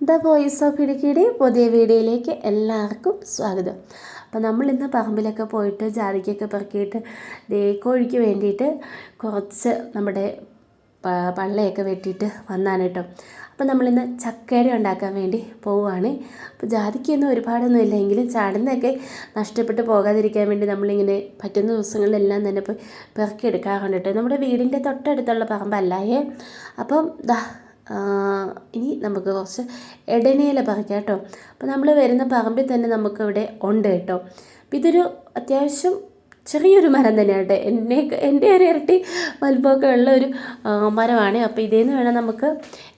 The voice of ഇടുക്കിയുടെ പുതിയ വീഡിയോയിലേക്ക് എല്ലാവർക്കും സ്വാഗതം. അപ്പോൾ നമ്മൾ ഇന്ന് പറമ്പിലൊക്കെ പോയിട്ട് ജാതിക്കൊക്കെ പെറുക്കിയിട്ട് കോഴിക്ക് വേണ്ടിയിട്ട് കുറച്ച് നമ്മുടെ പള്ളയൊക്കെ വെട്ടിയിട്ട് വന്നാണ് കേട്ടോ. അപ്പോൾ നമ്മളിന്ന് ചക്കയുടെ ഉണ്ടാക്കാൻ വേണ്ടി പോവുകയാണ്. അപ്പോൾ ജാതിക്കൊന്നും ഒരുപാടൊന്നും ഇല്ലെങ്കിലും ചാടുന്നതൊക്കെ നഷ്ടപ്പെട്ട് പോകാതിരിക്കാൻ വേണ്ടി നമ്മളിങ്ങനെ പറ്റുന്ന ദിവസങ്ങളിലെല്ലാം തന്നെ പോയി പെറുക്കിയെടുക്കാറുണ്ട് കേട്ടോ. നമ്മുടെ വീടിന്റെ തൊട്ടടുത്തുള്ള പറമ്പല്ലായേ അപ്പം ദാ ഇനി നമുക്ക് കുറച്ച് ഇടനയില പറിക്കാം കേട്ടോ. അപ്പോൾ നമ്മൾ വരുന്ന പറമ്പിൽ തന്നെ നമുക്കിവിടെ ഉണ്ട് കേട്ടോ. അപ്പോൾ ഇതൊരു അത്യാവശ്യം ചെറിയൊരു മരം തന്നെയാണ് കേട്ടോ എന്നെ എന്റെ ഒരു ഇരട്ടി വലുപ്പമൊക്കെ ഉള്ള ഒരു മരമാണ്. അപ്പോൾ നിന്ന് വേണം നമുക്ക്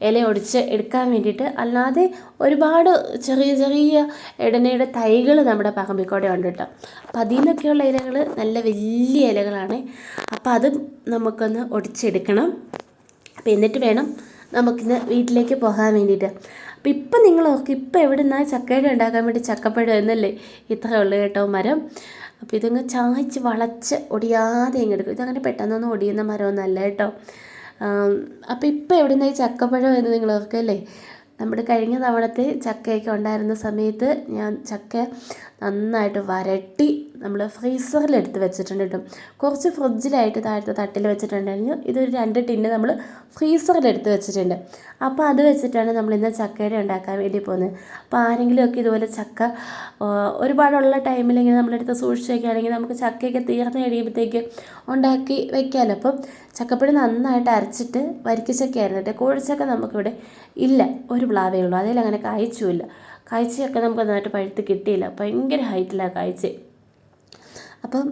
ഇല ഒടിച്ച് എടുക്കാൻ വേണ്ടിയിട്ട്. അല്ലാതെ ഒരുപാട് ചെറിയ ചെറിയ ഇടനയുടെ തൈകൾ നമ്മുടെ പറമ്പിൽ കൂടെ ഉണ്ട് കേട്ടോ. അപ്പോൾ അതിൽ നിന്നൊക്കെയുള്ള ഇലകൾ നല്ല വലിയ ഇലകളാണ്. അപ്പോൾ അതും നമുക്കൊന്ന് ഒടിച്ചെടുക്കണം. അപ്പോൾ എന്നിട്ട് വേണം നമുക്കിന്ന് വീട്ടിലേക്ക് പോകാൻ വേണ്ടിയിട്ട്. അപ്പോൾ ഇപ്പം നിങ്ങൾ ഓർക്കും ഇപ്പം എവിടെ നിന്നാണ് ചക്കയുടെ ഉണ്ടാക്കാൻ വേണ്ടി ചക്കപ്പഴം എന്നല്ലേ? ഇത്ര ഉള്ളു കേട്ടോ മരം. അപ്പോൾ ഇതങ്ങ് ചായച്ച് വളച്ച് ഒടിയാതെ ഇങ്ങെടുക്കും ഇതങ്ങനെ പെട്ടെന്നൊന്നും ഒടിയുന്ന മരമൊന്നുമല്ല കേട്ടോ. അപ്പോൾ ഇപ്പം എവിടെ നിന്നായി ചക്കപ്പഴം എന്ന് നിങ്ങൾ ഓർക്കല്ലേ നമ്മുടെ കഴിഞ്ഞ തവണത്തെ ചക്കയൊക്കെ ഉണ്ടായിരുന്ന സമയത്ത് ഞാൻ ചക്ക നന്നായിട്ട് വരട്ടി നമ്മൾ ഫ്രീസറിലെടുത്ത് വെച്ചിട്ടുണ്ട് കേട്ടോ. കുറച്ച് ഫ്രിഡ്ജിലായിട്ട് താഴത്തെ തട്ടിൽ വെച്ചിട്ടുണ്ടെങ്കിൽ ഇതൊരു രണ്ട് ടിന്ന് നമ്മൾ ഫ്രീസറിലെടുത്ത് വെച്ചിട്ടുണ്ട്. അപ്പോൾ അത് വെച്ചിട്ടാണ് നമ്മൾ ഇന്ന് ചക്കയുടെ ഉണ്ടാക്കാൻ വേണ്ടി പോകുന്നത്. അപ്പോൾ ആരെങ്കിലുമൊക്കെ ഇതുപോലെ ചക്ക ഒരുപാടുള്ള ടൈമിൽ ഇങ്ങനെ നമ്മളെടുത്ത് സൂക്ഷിച്ച് വയ്ക്കുകയാണെങ്കിൽ നമുക്ക് ചക്കയൊക്കെ തീർന്ന് കഴിയുമ്പോഴത്തേക്ക് ഉണ്ടാക്കി വെക്കാമല്ലോ അപ്പം ചക്കപ്പൊടി നന്നായിട്ട് അരച്ചിട്ട് വരിക്കച്ചക്കയായിരുന്നു കേട്ടോ. കോഴിച്ചക്ക നമുക്കിവിടെ ഇല്ല. ഒരു പ്ലാവേ ഉള്ളൂ. അതിലങ്ങനെ കായ്ച്ചുമില്ല കായ്ച്ചയൊക്കെ നമുക്ക് നന്നായിട്ട് പഴുത്ത് കിട്ടിയില്ല. ഭയങ്കര ഹൈറ്റിലാണ് കാഴ്ച. അപ്പം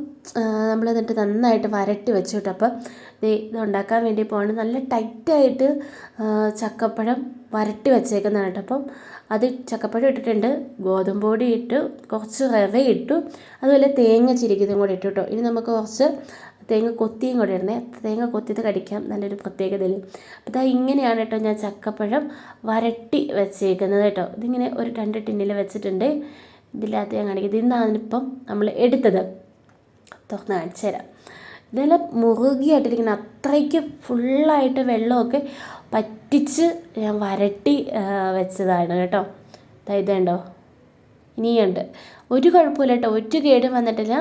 നമ്മൾ എന്നിട്ട് നന്നായിട്ട് വരട്ടി വെച്ചു കേട്ടോ അപ്പം ഇത് ഉണ്ടാക്കാൻ വേണ്ടി പോകണം നല്ല ടൈറ്റായിട്ട് ചക്കപ്പഴം വരട്ടി വെച്ചേക്കുന്നതാണ് കേട്ടോ. അപ്പം അത് ചക്കപ്പഴം ഇട്ടിട്ടുണ്ട്. ഗോതമ്പ് പൊടി ഇട്ടു. കുറച്ച് റവ ഇട്ടു. അതുപോലെ തേങ്ങ ചിരിക്കുന്നതും കൂടി ഇട്ടു കേട്ടോ. ഇനി നമുക്ക് കുറച്ച് തേങ്ങ കൊത്തിയും കൂടെ ഇടണേ. തേങ്ങ കൊത്തിയത് കടിക്കാം. നല്ലൊരു പ്രത്യേകതയിൽ. അപ്പോൾ ഇങ്ങനെയാണ് കേട്ടോ ഞാൻ ചക്കപ്പഴം വരട്ടി വെച്ചേക്കുന്നത് കേട്ടോ. ഇതിങ്ങനെ ഒരു രണ്ട് ടിന്നിൽ വെച്ചിട്ടുണ്ട്. ഇതില്ലാത്ത ഞാൻ കാണിക്കുന്നത് ഇന്നാണിപ്പം നമ്മൾ എടുത്തത്? തുറന്ന് കാണിച്ചു തരാം. ഇതെല്ലാം മുറുകിയായിട്ടിരിക്കുന്ന അത്രയ്ക്ക് ഫുള്ളായിട്ട് വെള്ളമൊക്കെ പറ്റിച്ച് ഞാൻ വരട്ടി വെച്ചതാണ് കേട്ടോ. ഇതുണ്ടോ? ഇനിയുണ്ട്. ഒരു കുഴപ്പമില്ല കേട്ടോ ഒറ്റ കേടും വന്നിട്ടില്ല.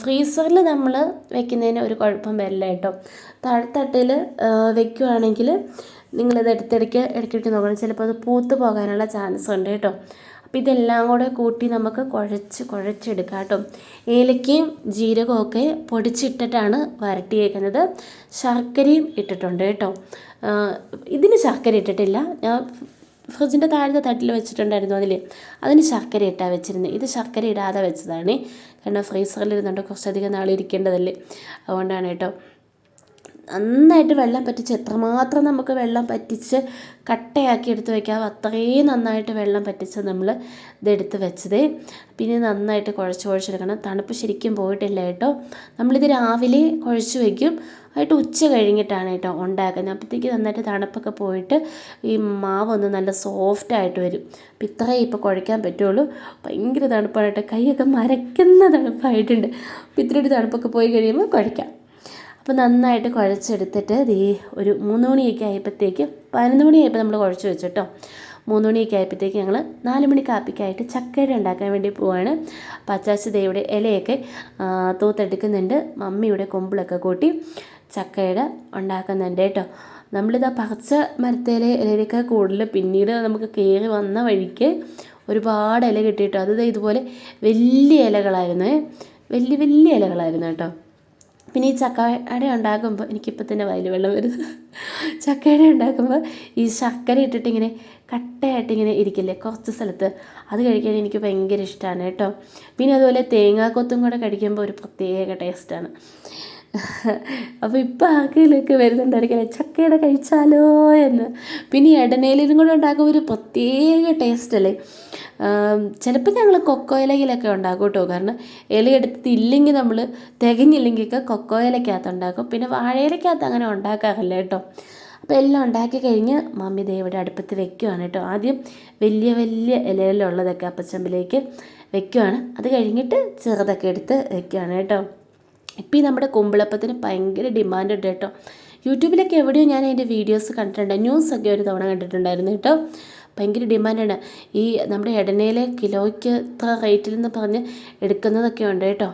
ഫ്രീസറിൽ നമ്മൾ വെക്കുന്നതിന് ഒരു കുഴപ്പം വരില്ല കേട്ടോ. താഴ്ത്തട്ടിൽ വെക്കുകയാണെങ്കിൽ നിങ്ങളിത് എടുത്തിടയ്ക്ക് ഇടയ്ക്കിടയ്ക്ക് നോക്കണം. ചിലപ്പോൾ അത് പൂത്ത് പോകാനുള്ള ചാൻസ് ഉണ്ട് കേട്ടോ. അപ്പോൾ ഇതെല്ലാം കൂടെ കൂട്ടി നമുക്ക് കുഴച്ച് കുഴച്ചെടുക്കാം കേട്ടോ. ഏലക്കയും ജീരകവും ഒക്കെ പൊടിച്ചിട്ടിട്ടാണ് വരട്ടിയേക്കുന്നത്. ശർക്കരയും ഇട്ടിട്ടുണ്ട് കേട്ടോ. ഇതിന് ശർക്കര ഇട്ടിട്ടില്ല. ഞാൻ ഫ്രിഡ്ജിന്റെ താഴത്തെ തട്ടിൽ വെച്ചിട്ടുണ്ടായിരുന്നു അതിൽ അതിന് ശർക്കര ഇട്ടാണ് വെച്ചിരുന്നത് ഇത് ശർക്കര ഇടാതെ വെച്ചതാണ്. കാരണം ഫ്രീസറിൽ ഇരുന്നുകൊണ്ട് കുറച്ചധികം നാൾ ഇരിക്കേണ്ടതല്ലേ. അതുകൊണ്ടാണ് കേട്ടോ. നന്നായിട്ട് വെള്ളം പറ്റിച്ച് എത്രമാത്രം നമുക്ക് വെള്ളം പറ്റിച്ച് കട്ടയാക്കി എടുത്ത് വയ്ക്കാം അത്രയും നന്നായിട്ട് വെള്ളം പറ്റിച്ച് നമ്മൾ ഇതെടുത്ത് വെച്ചത്. പിന്നെ നന്നായിട്ട് കുഴച്ച് കുഴച്ചെടുക്കണം. തണുപ്പ് ശരിക്കും പോയിട്ടില്ല കേട്ടോ. നമ്മളിത് രാവിലെ കുഴച്ച് വയ്ക്കും ആയിട്ട് ഉച്ച കഴിഞ്ഞിട്ടാണ് കേട്ടോ ഉണ്ടാക്കുന്നത്. അപ്പോഴത്തേക്ക് നന്നായിട്ട് തണുപ്പൊക്കെ പോയിട്ട് ഈ മാവൊന്ന് നല്ല സോഫ്റ്റായിട്ട് വരും. അപ്പം ഇത്രയും ഇപ്പോൾ കുഴയ്ക്കാൻ പറ്റുള്ളൂ. ഭയങ്കര തണുപ്പാണ് കേട്ടോ. കൈയൊക്കെ മരയ്ക്കുന്ന തണുപ്പായിട്ടുണ്ട്. അപ്പം ഇത്രയും തണുപ്പൊക്കെ പോയി കഴിയുമ്പോൾ കുഴയ്ക്കാം. അപ്പോൾ നന്നായിട്ട് കുഴച്ചെടുത്തിട്ട് ഈ ഒരു മൂന്ന് മണിയൊക്കെ ആയപ്പോഴത്തേക്ക് പതിനൊന്ന് മണിയായപ്പോൾ നമ്മൾ കുഴച്ച് വെച്ചു കേട്ടോ. മൂന്ന് മണിയൊക്കെ ആയപ്പോഴത്തേക്ക് ഞങ്ങൾ നാല് മണി കാപ്പിക്കായിട്ട് ചക്കയുടെ ഉണ്ടാക്കാൻ വേണ്ടി പോവാണ്. പച്ചാച്ച് ദേവിടെ ഇലയൊക്കെ തൂത്തെടുക്കുന്നുണ്ട്. മമ്മിയുടെ കൊമ്പിളൊക്കെ കൂട്ടി. ചക്കയുടെ ഉണ്ടാക്കുന്നുണ്ട് കേട്ടോ. നമ്മളിതാ പച്ച മരത്തേലെ ഇലയിലൊക്കെ കൂടുതൽ പിന്നീട് നമുക്ക് കയറി വന്ന വഴിക്ക് ഒരുപാട് ഇല കിട്ടിയിട്ടോ. അത് ഇതുപോലെ വലിയ ഇലകളായിരുന്നു. വലിയ വലിയ ഇലകളായിരുന്നു കേട്ടോ. പിന്നെ ഈ ചക്കയുടെ ഉണ്ടാക്കുമ്പോൾ എനിക്കിപ്പോൾ തന്നെ വയൽ വെള്ളം വരുന്നു. ചക്കയുടെ ഉണ്ടാക്കുമ്പോൾ ഈ ശർക്കര ഇട്ടിട്ട് ഇങ്ങനെ കട്ടയായിട്ട് ഇങ്ങനെ ഇരിക്കില്ലേ കുറച്ച് സ്ഥലത്ത്. അത് കഴിക്കാൻ എനിക്ക് ഭയങ്കര ഇഷ്ടമാണ് കേട്ടോ. പിന്നെ അതുപോലെ തേങ്ങാക്കൊത്തും കൂടെ കഴിക്കുമ്പോൾ ഒരു പ്രത്യേക ടേസ്റ്റാണ് അപ്പോൾ ഇപ്പോൾ ആക്കിലൊക്കെ വരുന്നുണ്ടായിരിക്കും ചക്കയുടെ കഴിച്ചാലോ എന്ന്. പിന്നെ ഈ ഇടനയിലും കൂടെ ഉണ്ടാക്കുമ്പോൾ ഒരു പ്രത്യേക ടേസ്റ്റ് അല്ലേ? ചിലപ്പോൾ ഞങ്ങൾ കൊക്കോ ഇലയിലൊക്കെ ഉണ്ടാക്കും കേട്ടോ. കാരണം ഇല എടുത്തില്ലെങ്കിൽ നമ്മൾ തികഞ്ഞില്ലെങ്കിലൊക്കെ കൊക്കോ ഇലക്കകത്ത് ഉണ്ടാക്കും. പിന്നെ വാഴയിലക്കകത്ത് അങ്ങനെ ഉണ്ടാക്കാറില്ല കേട്ടോ. അപ്പോൾ എല്ലാം ഉണ്ടാക്കി കഴിഞ്ഞ് മമ്മി ദേ ഇവിടെ അടുപ്പത്ത് വെക്കുവാണ് കേട്ടോ. ആദ്യം വലിയ വലിയ ഇലയിലുള്ളതൊക്കെ അപ്പച്ചമ്പിലേക്ക് വെക്കുവാണ്. അത് കഴിഞ്ഞിട്ട് ചെറുതൊക്കെ എടുത്ത് വെക്കുവാണ് കേട്ടോ. ഇപ്പോൾ ഈ നമ്മുടെ കുമ്പിളപ്പത്തിന് ഭയങ്കര ഡിമാൻഡ് ഉണ്ട് കേട്ടോ. യൂട്യൂബിലൊക്കെ എവിടെയോ ഞാൻ അതിന്റെ വീഡിയോസ് കണ്ടിട്ടുണ്ട്. ന്യൂസൊക്കെ ഒരു തവണ കണ്ടിട്ടുണ്ടായിരുന്നു കേട്ടോ. ഭയങ്കര ഡിമാൻഡാണ്. ഈ നമ്മുടെ ഇടനയിലെ കിലോയ്ക്ക് ഇത്ര റേറ്റിൽ നിന്ന് പറഞ്ഞ് എടുക്കുന്നതൊക്കെ ഉണ്ട് കേട്ടോ.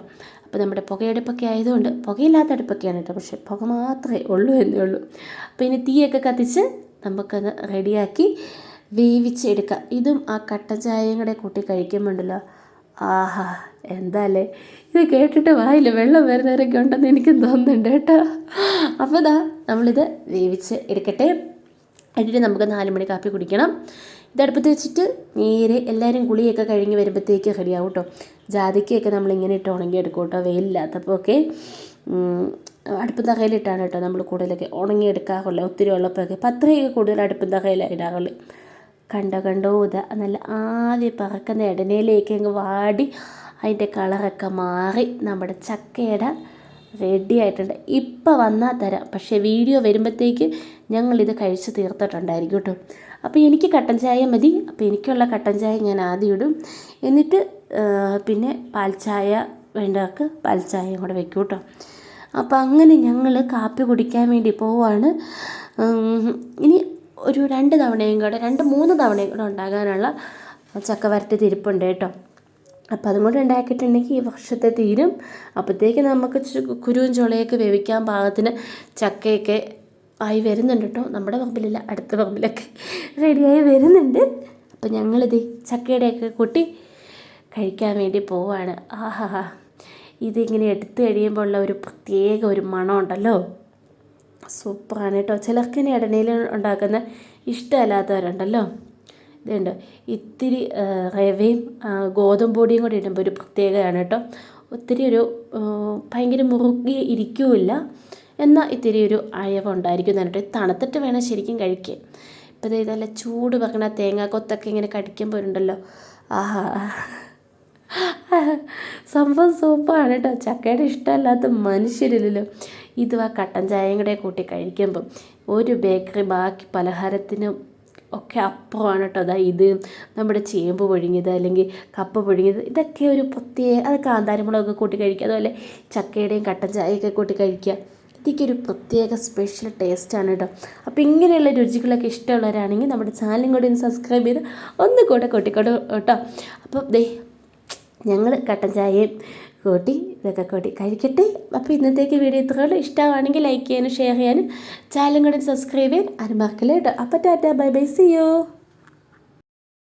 അപ്പോൾ നമ്മുടെ പുകയടുപ്പൊക്കെ ആയതുകൊണ്ട് പുകയില്ലാത്ത അടുപ്പൊക്കെയാണ് കേട്ടോ. പക്ഷേ പുക മാത്രമേ ഉള്ളൂ എന്നേ ഉള്ളൂ. അപ്പോൾ ഇനി തീയൊക്കെ കത്തിച്ച് നമുക്കത് റെഡിയാക്കി വേവിച്ചെടുക്കാം. ഇതും ആ കട്ടൻ ചായയും കൂടെ കൂട്ടി കഴിക്കുമ്പോണ്ടല്ലോ. ആഹാ എന്താല്ലേ ഇത് കേട്ടിട്ട് വായിൽ വെള്ളം വരുന്നവരൊക്കെ ഉണ്ടെന്ന് എനിക്ക് തോന്നുന്നുണ്ട് കേട്ടോ. അപ്പോൾ ഇതാ നമ്മളിത് വേവിച്ച് എടുക്കട്ടെ. എന്നിട്ട് നമുക്ക് നാല് മണി കാപ്പി കുടിക്കണം. ഇതടുപ്പത്ത് വെച്ചിട്ട് നേരെ എല്ലാവരും കുളിയൊക്കെ കഴിഞ്ഞ് വരുമ്പോഴത്തേക്ക് റെഡിയാവും കേട്ടോ. ജാതിക്കയൊക്കെ നമ്മളിങ്ങനെ ഇട്ട് ഉണങ്ങി എടുക്കും കേട്ടോ വെയിലില്ലാത്തപ്പോൾ ഒക്കെ. അടുപ്പം തകയിലിട്ടാണ് കേട്ടോ നമ്മൾ കൂടുതലൊക്കെ ഉണങ്ങിയെടുക്കാറുള്ളത് ഒത്തിരി ഉള്ളപ്പോഴൊക്കെ. പത്രയൊക്കെ കൂടുതൽ അടുപ്പം തകയിലാണ് ഇടാറുള്ളത്. കണ്ടോ കണ്ടോ ഉത നല്ല ആവി പറക്കുന്ന ഇടനയിലേക്ക് അങ്ങ് വാടി അതിന്റെ കളറൊക്കെ മാറി നമ്മുടെ ചക്കയുടെ റെഡി ആയിട്ടുണ്ട്. ഇപ്പം വന്നാൽ തരാം. പക്ഷേ വീഡിയോ വരുമ്പോഴത്തേക്ക് ഞങ്ങളിത് കഴിച്ച് തീർത്തിട്ടുണ്ടായിരിക്കും കേട്ടോ. അപ്പോൾ എനിക്ക് കട്ടൻ ചായ മതി. അപ്പോൾ എനിക്കുള്ള കട്ടൻ ചായ ഞാൻ ആദ്യം ഇടും. എന്നിട്ട് പിന്നെ പാൽ ചായ വേണ്ടവർക്ക് പാൽ ചായയും കൂടെ വെക്കും കേട്ടോ. അപ്പോൾ അങ്ങനെ ഞങ്ങൾ കാപ്പി കുടിക്കാൻ വേണ്ടി പോവാണ്. ഇനി ഒരു രണ്ട് തവണയും കൂടെ രണ്ട് മൂന്ന് തവണയും കൂടെ ഉണ്ടാകാനുള്ള ചക്ക വരട്ടി തിരിപ്പുണ്ട് കേട്ടോ. അപ്പം അതും കൂടെ ഉണ്ടാക്കിയിട്ടുണ്ടെങ്കിൽ ഈ വർഷത്തെ തീരും. അപ്പോഴത്തേക്ക് നമുക്ക് കുരുവും ചുളയൊക്കെ വേവിക്കാൻ പാകത്തിന് ചക്കയൊക്കെ ആയി വരുന്നുണ്ട് കേട്ടോ. നമ്മുടെ പറമ്പിലില്ല അടുത്ത പറമ്പിലൊക്കെ റെഡിയായി വരുന്നുണ്ട്. അപ്പം ഞങ്ങളിത് ചക്കയുടെയൊക്കെ കൂട്ടി കഴിക്കാൻ വേണ്ടി പോവാണ്. ആഹാ ഇതിങ്ങനെ എടുത്തു കഴിയുമ്പോൾ ഉള്ള ഒരു പ്രത്യേക ഒരു മണം ഉണ്ടല്ലോ സൂപ്പറാണ് കേട്ടോ. ചിലർക്ക് ഇനി ഇടനയിൽ ഉണ്ടാക്കുന്ന ഇഷ്ടമല്ലാത്തവരുണ്ടല്ലോ. ഇതുണ്ട്. ഇത്തിരി റവയും ഗോതമ്പ് പൊടിയും കൂടി ഇടുമ്പോൾ ഒരു പ്രത്യേകതയാണ് കേട്ടോ. ഒത്തിരി ഒരു ഭയങ്കര മുറുകി ഇരിക്കുമില്ല എന്നാൽ ഇത്തിരി ഒരു അയവുണ്ടായിരിക്കും എന്നിട്ട് തണുത്തിട്ട് വേണം ശരിക്കും കഴിക്കാൻ. ഇപ്പോൾ ഇതല്ല ചൂട് പറഞ്ഞാൽ തേങ്ങാക്കൊത്തൊക്കെ ഇങ്ങനെ കടിക്കുമ്പോൾ ഉണ്ടല്ലോ. ആഹാ. സംഭവം സൂപ്പറാണ് കേട്ടോ. ചക്കയുടെ ഇഷ്ടമല്ലാത്ത മനുഷ്യരില്ലല്ലോ. ഇതും ആ കട്ടൻ ചായയും കൂടെ കൂട്ടി കഴിക്കുമ്പം ഒരു ബേക്കറി ബാക്കി പലഹാരത്തിനും ഒക്കെ അപ്പുറമാണ് കേട്ടോ. അതാ ഇത് നമ്മുടെ ചേമ്പ് പുഴുങ്ങിയത് അല്ലെങ്കിൽ കപ്പ പുഴുങ്ങിയത് ഇതൊക്കെ ഒരു പ്രത്യേക അത് കാന്താരിമുളകൊക്കെ കൂട്ടി കഴിക്കുക അതുപോലെ ചക്കയുടെയും കട്ടൻ ചായയൊക്കെ കൂട്ടി കഴിക്കുക. ഇതൊക്കെ ഒരു പ്രത്യേക സ്പെഷ്യൽ ടേസ്റ്റാണ് കേട്ടോ. അപ്പോൾ ഇങ്ങനെയുള്ള രുചികളൊക്കെ ഇഷ്ടമുള്ളവരാണെങ്കിൽ നമ്മുടെ ചാനലും കൂടി ഒന്ന് സബ്സ്ക്രൈബ് ചെയ്ത് ഒന്ന് കൂടെ കൂട്ടിക്കോട്ടോ കേട്ടോ. അപ്പോൾ ദേ ഞങ്ങൾ കട്ടൻ ചായയും കൂട്ടി ഇതൊക്കെ കൂട്ടി കഴിക്കട്ടെ. അപ്പോൾ ഇന്നത്തേക്ക് വീഡിയോ ഇത്രയുള്ളൂ ഇഷ്ടമാണെങ്കിൽ ലൈക്ക് ചെയ്യാനും ഷെയർ ചെയ്യാനും ചാനലും കൂടി സബ്സ്ക്രൈബ് ചെയ്യാൻ ആരും മറക്കല്ലേ കേട്ടോ അപ്പോൾ tata bye bye see you